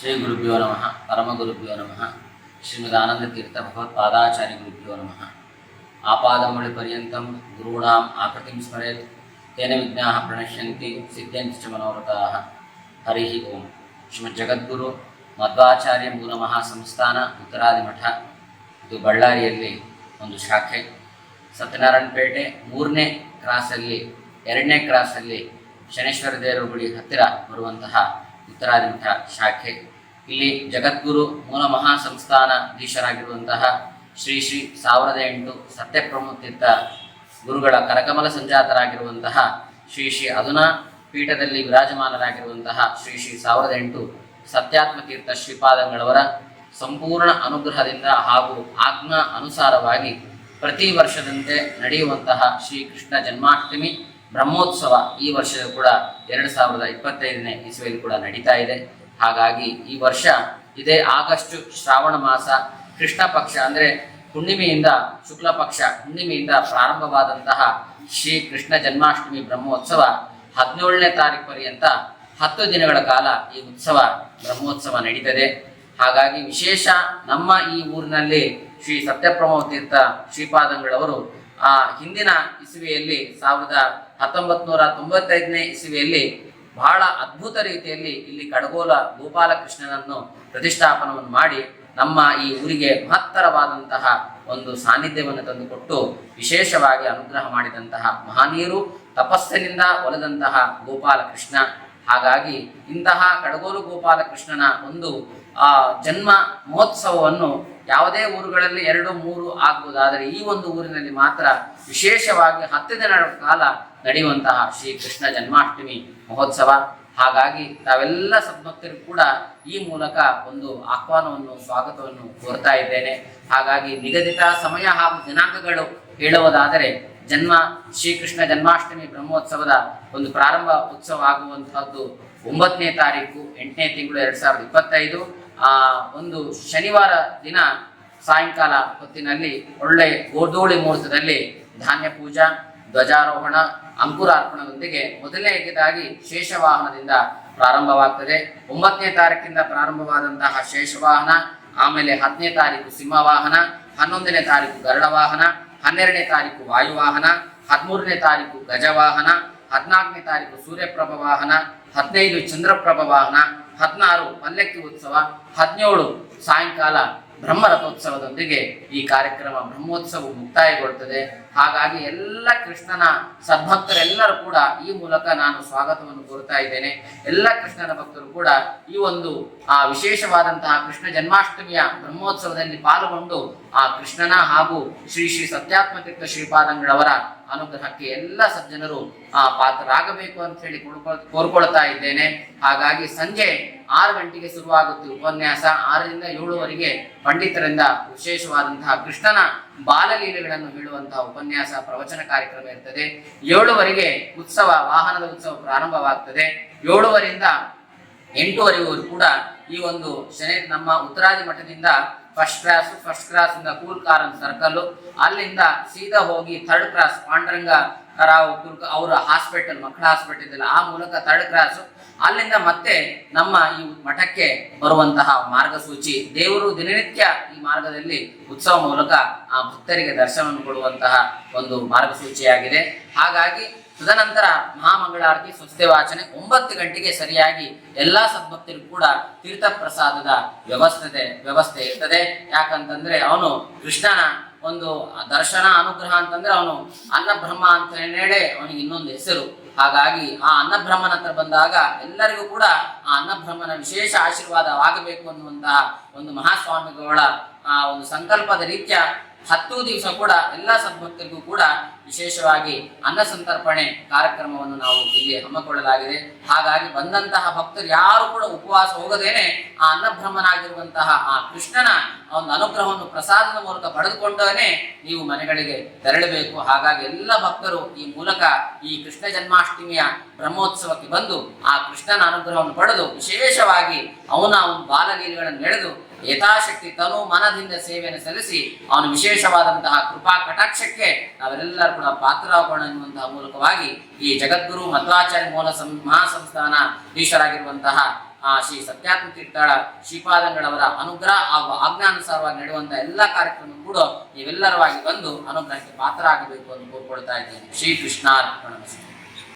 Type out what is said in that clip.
ಶ್ರೀ ಗುರುಭ್ಯೋ ನಮಃ, ಪರಮಗುರುಭ್ಯೋ ನಮಃ ಶ್ರೀಮದ್ ಆನಂದತೀರ್ಥ ಭಗವತ್ಪಾದಾಚಾರ್ಯ ಗುರುಭ್ಯೋ ನಮಃ. ಆಪಾದಮಳಿ ಪರ್ಯಂತಂ ಗುರುಣಾಂ ಆಕೃತಿಂ ಸ್ಮರೇತ್ ತೇನ ವಿಜ್ಞಾಃ ಪ್ರಣಶ್ಯಂತಿ ಸಿದ್ಧಂಚ ಮನೋರಥ ಹರಿ ಓಂ. ಶ್ರೀಮದ್ ಜಗದ್ಗುರು ಮಧ್ವಾಚಾರ್ಯ ಮೂಲ ಸಂಸ್ಥಾನ ಉತ್ತರಾದಿ ಮಠ ಇದು ಬಳ್ಳಾರಿಯಲ್ಲಿ ಒಂದು ಶಾಖೆ. ಸತ್ಯನಾರಾಯಣಪೇಟೆ ಮೂರನೇ ಕ್ರಾಸಲ್ಲಿ, ಎರಡನೇ ಕ್ರಾಸಲ್ಲಿ ಶನೇಶ್ವರ ದೇವರ ಗುಡಿ ಹತ್ತಿರ ಬರುವಂತಹ ಉತ್ತರಾದಿ ಮಠ ಶಾಖೆ. ಇಲ್ಲಿ ಜಗದ್ಗುರು ಮೂಲ ಮಹಾ ಸಂಸ್ಥಾನಾಧೀಶರಾಗಿರುವಂತಹ ಶ್ರೀ ಶ್ರೀ ಸಾವಿರದ ಎಂಟು ಸತ್ಯಪ್ರಮುತ್ತಿದ್ದ ಗುರುಗಳ ಕರಕಮಲ ಸಂಜಾತರಾಗಿರುವಂತಹ ಶ್ರೀ ಶ್ರೀ ಅಧುನಾ ಪೀಠದಲ್ಲಿ ವಿರಾಜಮಾನರಾಗಿರುವಂತಹ ಶ್ರೀ ಶ್ರೀ ಸಾವಿರದ ಎಂಟು ಸತ್ಯಾತ್ಮತೀರ್ಥ ಶ್ರೀಪಾದಂಗಳವರ ಸಂಪೂರ್ಣ ಅನುಗ್ರಹದಿಂದ ಹಾಗೂ ಆಜ್ಞಾ ಅನುಸಾರವಾಗಿ ಪ್ರತಿ ವರ್ಷದಂತೆ ನಡೆಯುವಂತಹ ಶ್ರೀಕೃಷ್ಣ ಜನ್ಮಾಷ್ಟಮಿ ಬ್ರಹ್ಮೋತ್ಸವ ಈ ವರ್ಷ ಕೂಡ ಎರಡು ಸಾವಿರದ ಇಪ್ಪತ್ತೈದನೇ ಇಸುವೆಯಲ್ಲಿ ಕೂಡ ನಡೀತಾ ಇದೆ. ಹಾಗಾಗಿ ಈ ವರ್ಷ ಇದೇ ಆಗಸ್ಟ್ ಶ್ರಾವಣ ಮಾಸ ಕೃಷ್ಣ ಪಕ್ಷ ಅಂದರೆ ಹುಣ್ಣಿಮೆಯಿಂದ ಶುಕ್ಲ ಪಕ್ಷ ಹುಣ್ಣಿಮೆಯಿಂದ ಪ್ರಾರಂಭವಾದಂತಹ ಶ್ರೀ ಕೃಷ್ಣ ಜನ್ಮಾಷ್ಟಮಿ ಬ್ರಹ್ಮೋತ್ಸವ ಹದಿನೇಳನೇ ತಾರೀಕು ಪರ್ಯಂತ ಹತ್ತು ದಿನಗಳ ಕಾಲ ಈ ಉತ್ಸವ ಬ್ರಹ್ಮೋತ್ಸವ ನಡೀತದೆ. ಹಾಗಾಗಿ ವಿಶೇಷ ನಮ್ಮ ಈ ಊರಿನಲ್ಲಿ ಶ್ರೀ ಸತ್ಯಪ್ರಮೋ ತೀರ್ಥ ಶ್ರೀಪಾದಂಗಳವರು ಆ ಹಿಂದಿನ ಇಸುವೆಯಲ್ಲಿ ಸಾವಿರದ ಹತ್ತೊಂಬತ್ ನೂರ ತೊಂಬತ್ತೈದನೇ ಇಸುವೆಯಲ್ಲಿ ಬಹಳ ಅದ್ಭುತ ರೀತಿಯಲ್ಲಿ ಇಲ್ಲಿ ಕಡಗೋಲ ಗೋಪಾಲಕೃಷ್ಣನನ್ನು ಪ್ರತಿಷ್ಠಾಪನವನ್ನು ಮಾಡಿ ನಮ್ಮ ಈ ಊರಿಗೆ ಮಹತ್ತರವಾದಂತಹ ಒಂದು ಸಾನ್ನಿಧ್ಯವನ್ನು ತಂದುಕೊಟ್ಟು ವಿಶೇಷವಾಗಿ ಅನುಗ್ರಹ ಮಾಡಿದಂತಹ ಮಹಾನೀರು ತಪಸ್ಸಿನಿಂದ ಒಲೆದಂತಹ ಗೋಪಾಲಕೃಷ್ಣ. ಹಾಗಾಗಿ ಇಂತಹ ಕಡಗೋಲು ಗೋಪಾಲಕೃಷ್ಣನ ಒಂದು ಆ ಜನ್ಮ ಮಹೋತ್ಸವವನ್ನು ಯಾವುದೇ ಊರುಗಳಲ್ಲಿ ಎರಡು, ಮೂರು ಆಗ್ಬೋದಾದರೆ ಈ ಒಂದು ಊರಿನಲ್ಲಿ ಮಾತ್ರ ವಿಶೇಷವಾಗಿ ಹತ್ತು ದಿನಗಳ ಕಾಲ ನಡೆಯುವಂತಹ ಶ್ರೀ ಕೃಷ್ಣ ಜನ್ಮಾಷ್ಟಮಿ ಮಹೋತ್ಸವ. ಹಾಗಾಗಿ ತಾವೆಲ್ಲ ಸದ್ಭಕ್ತರು ಕೂಡ ಈ ಮೂಲಕ ಒಂದು ಆಹ್ವಾನವನ್ನು, ಸ್ವಾಗತವನ್ನು ಕೋರ್ತಾ ಇದ್ದೇನೆ. ಹಾಗಾಗಿ ನಿಗದಿತ ಸಮಯ ಹಾಗೂ ದಿನಾಂಕಗಳು ಹೇಳುವುದಾದರೆ ಜನ್ಮ ಶ್ರೀಕೃಷ್ಣ ಜನ್ಮಾಷ್ಟಮಿ ಬ್ರಹ್ಮೋತ್ಸವದ ಒಂದು ಪ್ರಾರಂಭ ಉತ್ಸವ ಆಗುವಂತಹದ್ದು ಒಂಬತ್ತನೇ ತಾರೀಕು, ಎಂಟನೇ ತಿಂಗಳು ಎರಡ್ ಸಾವಿರದ ಇಪ್ಪತ್ತೈದು. ಆ ಒಂದು ಶನಿವಾರ ದಿನ ಸಾಯಂಕಾಲ ಹೊತ್ತಿನಲ್ಲಿ ಒಳ್ಳೆ ಗೋಧೂಳಿ ಮುಹೂರ್ತದಲ್ಲಿ ಧಾನ್ಯ ಪೂಜಾ, ಧ್ವಜಾರೋಹಣ ಅಂಕುರಾರ್ಪಣದೊಂದಿಗೆ ಮೊದಲನೇದಾಗಿ ಶೇಷವಾಹನದಿಂದ ಪ್ರಾರಂಭವಾಗ್ತದೆ. ಒಂಬತ್ತನೇ ತಾರೀಕಿಂದ ಪ್ರಾರಂಭವಾದಂತಹ ಶೇಷವಾಹನ, ಆಮೇಲೆ ಹತ್ತನೇ ತಾರೀಕು ಸಿಂಹವಾಹನ, ಹನ್ನೊಂದನೇ ತಾರೀಕು ಗರುಡ ವಾಹನ ಹನ್ನೆರಡನೇ ತಾರೀಕು ವಾಯುವಾಹನ, ಹದಿಮೂರನೇ ತಾರೀಕು ಗಜವಾಹನ, ಹದಿನಾಲ್ಕನೇ ತಾರೀಕು ಸೂರ್ಯಪ್ರಭ ವಾಹನ, ಹದಿನೈದು ಚಂದ್ರಪ್ರಭ ವಾಹನ ಹದಿನಾರು ಪಲ್ಲಕ್ಕಿ ಉತ್ಸವ, ಹದಿನೇಳು ಸಾಯಂಕಾಲ ಬ್ರಹ್ಮರಥೋತ್ಸವದೊಂದಿಗೆ ಈ ಕಾರ್ಯಕ್ರಮ ಬ್ರಹ್ಮೋತ್ಸವ ಮುಕ್ತಾಯಗೊಳ್ಳುತ್ತದೆ ಹಾಗಾಗಿ ಎಲ್ಲ ಕೃಷ್ಣನ ಸದ್ಭಕ್ತರೆಲ್ಲರೂ ಕೂಡ ಈ ಮೂಲಕ ನಾನು ಸ್ವಾಗತವನ್ನು ಕೋರ್ತಾ ಇದ್ದೇನೆ. ಎಲ್ಲ ಕೃಷ್ಣನ ಭಕ್ತರು ಕೂಡ ಈ ಒಂದು, ಆ ವಿಶೇಷವಾದಂತಹ ಕೃಷ್ಣ ಜನ್ಮಾಷ್ಟಮಿಯ ಬ್ರಹ್ಮೋತ್ಸವದಲ್ಲಿ ಪಾಲ್ಗೊಂಡು ಆ ಕೃಷ್ಣನ ಹಾಗೂ ಶ್ರೀ ಶ್ರೀ ಸತ್ಯಾತ್ಮತೀರ್ಥ ಶ್ರೀಪಾದಂಗಳವರ ಅನುಗ್ರಹಕ್ಕೆ ಎಲ್ಲ ಸಜ್ಜನರು, ಆ, ಪಾತ್ರರಾಗಬೇಕು ಅಂತ ಹೇಳಿ ಕೋರ್ಕೊಳ್- ಕೋರ್ಕೊಳ್ತಾ ಇದ್ದೇನೆ. ಹಾಗಾಗಿ ಸಂಜೆ ಆರು ಗಂಟೆಗೆ ಶುರುವಾಗುತ್ತೆ ಉಪನ್ಯಾಸ. ಆರರಿಂದ ಏಳುವರೆಗೆ ಪಂಡಿತರಿಂದ, ವಿಶೇಷವಾದಂತಹ ಕೃಷ್ಣನ ಬಾಲಲೀಲೆಗಳನ್ನು ಹೇಳುವಂತಹ ಉಪನ್ಯಾಸ, ಪ್ರವಚನ ಕಾರ್ಯಕ್ರಮ ಇರ್ತದೆ. ಏಳುವರೆಗೆ ಉತ್ಸವ, ವಾಹನದ ಉತ್ಸವ ಪ್ರಾರಂಭವಾಗ್ತದೆ. ಏಳುವರೆಯಿಂದ ಎಂಟುವರೆಗೂ ಕೂಡ ಈ ಒಂದು ಶನಿ ನಮ್ಮ ಉತ್ತರಾದಿ ಮಠದಿಂದ ಫಸ್ಟ್ ಕ್ಲಾಸ್ ಫಸ್ಟ್ ಕ್ಲಾಸ್ ಇಂದ ಕೂಲ್ ಕಾರನ್ ಸರ್ಕಲ್ ಅಲ್ಲಿಂದ ಸೀದಾ ಹೋಗಿ ಥರ್ಡ್ ಕ್ರಾಸ್ ಪಾಂಡುರಂಗ ಕುರ್ಕ ಅವರ ಹಾಸ್ಪಿಟಲ್ ಮಕ್ಕಳ ಹಾಸ್ಪಿಟಲ್ ಇದೆಯಲ್ಲ ಆ ಮೂಲಕ ಥರ್ಡ್ ಕ್ರಾಸು. ಅಲ್ಲಿಂದ ಮತ್ತೆ ನಮ್ಮ ಈ ಮಠಕ್ಕೆ ಬರುವಂತಹ ಮಾರ್ಗಸೂಚಿ. ದೇವರು ದಿನನಿತ್ಯ ಈ ಮಾರ್ಗದಲ್ಲಿ ಉತ್ಸವ ಮೂಲಕ ಆ ಭಕ್ತರಿಗೆ ದರ್ಶನವನ್ನು ಕೊಡುವಂತಹ ಒಂದು ಮಾರ್ಗಸೂಚಿಯಾಗಿದೆ. ಹಾಗಾಗಿ ತದನಂತರ ಮಹಾಮಂಗಳಾರತಿ ಸ್ವಸ್ತಿ ವಾಚನೆ ಒಂಬತ್ತು ಗಂಟೆಗೆ ಸರಿಯಾಗಿ ಎಲ್ಲಾ ಸದ್ಭಕ್ತರು ಕೂಡ ತೀರ್ಥ ಪ್ರಸಾದದ ವ್ಯವಸ್ಥೆ ವ್ಯವಸ್ಥೆ ಇರ್ತದೆ. ಯಾಕಂತಂದ್ರೆ ಅವನು ಕೃಷ್ಣನ ಒಂದು ದರ್ಶನ ಅನುಗ್ರಹ ಅಂತಂದ್ರೆ ಅವನು ಅನ್ನಬ್ರಹ್ಮ ಅಂತ ಹೇಳಿ ಅವನಿಗೆ ಇನ್ನೊಂದು ಹೆಸರು. ಹಾಗಾಗಿ ಆ ಅನ್ನಬ್ರಹ್ಮನ ಹತ್ರ ಬಂದಾಗ ಎಲ್ಲರಿಗೂ ಕೂಡ ಆ ಅನ್ನಬ್ರಹ್ಮನ ವಿಶೇಷ ಆಶೀರ್ವಾದವಾಗಬೇಕು ಅನ್ನುವಂತಹ ಒಂದು ಮಹಾಸ್ವಾಮಿಗಳ ಆ ಒಂದು ಸಂಕಲ್ಪದ ರೀತ್ಯ ಹತ್ತು ದಿವಸ ಕೂಡ ಎಲ್ಲ ಸದ್ಭಕ್ತರಿಗೂ ಕೂಡ ವಿಶೇಷವಾಗಿ ಅನ್ನ ಸಂತರ್ಪಣೆ ಕಾರ್ಯಕ್ರಮವನ್ನು ನಾವು ಇಲ್ಲಿ ಹಮ್ಮಿಕೊಳ್ಳಲಾಗಿದೆ. ಹಾಗಾಗಿ ಬಂದಂತಹ ಭಕ್ತರು ಯಾರು ಕೂಡ ಉಪವಾಸ ಹೋಗದೇನೆ ಆ ಅನ್ನಭ್ರಮನಾಗಿರುವಂತಹ ಆ ಕೃಷ್ಣನ ಒಂದು ಅನುಗ್ರಹವನ್ನು ಪ್ರಸಾದದ ಮೂಲಕ ಪಡೆದುಕೊಂಡವನೇ ನೀವು ಮನೆಗಳಿಗೆ ತೆರಳಬೇಕು. ಹಾಗಾಗಿ ಎಲ್ಲ ಭಕ್ತರು ಈ ಮೂಲಕ ಈ ಕೃಷ್ಣ ಜನ್ಮಾಷ್ಟಮಿಯ ಬ್ರಹ್ಮೋತ್ಸವಕ್ಕೆ ಬಂದು ಆ ಕೃಷ್ಣನ ಅನುಗ್ರಹವನ್ನು ಪಡೆದು ವಿಶೇಷವಾಗಿ ಅವನ ಒಂದು ಬಾಲಲೀಲೆಗಳನ್ನು ನಡೆದು ಯಥಾಶಕ್ತಿ ತನು ಮನದಿಂದ ಸೇವೆಯನ್ನು ಸಲ್ಲಿಸಿ ಅವನು ವಿಶೇಷವಾದಂತಹ ಕೃಪಾ ಕಟಾಕ್ಷಕ್ಕೆ ನಾವೆಲ್ಲರೂ ಕೂಡ ಪಾತ್ರರಾಗೋಣ ಎನ್ನುವಂತಹ ಮೂಲಕವಾಗಿ ಈ ಜಗದ್ಗುರು ಮಧ್ವಾಚಾರ್ಯ ಮೂಲ ಸಂ ಮಹಾಸಂಸ್ಥಾನ ಈಶ್ವರಾಗಿರುವಂತಹ ಆ, ಶ್ರೀ ಸತ್ಯಾತ್ಮ ತೀರ್ಥಳ ಶ್ರೀಪಾದಂಗಳವರ ಅನುಗ್ರಹ ಹಾಗೂ ಆಜ್ಞಾನುಸಾರವಾಗಿ ನಡೆಯುವಂತಹ ಎಲ್ಲ ಕಾರ್ಯಕ್ರಮ ಕೂಡ ನೀವೆಲ್ಲರವಾಗಿ ಬಂದು ಅನುಗ್ರಹಕ್ಕೆ ಪಾತ್ರ ಆಗಬೇಕು ಅಂತ ಕೋರ್ಕೊಳ್ತಾ ಇದ್ದೇನೆ. ಶ್ರೀ ಕೃಷ್ಣಾರ್ಪಣ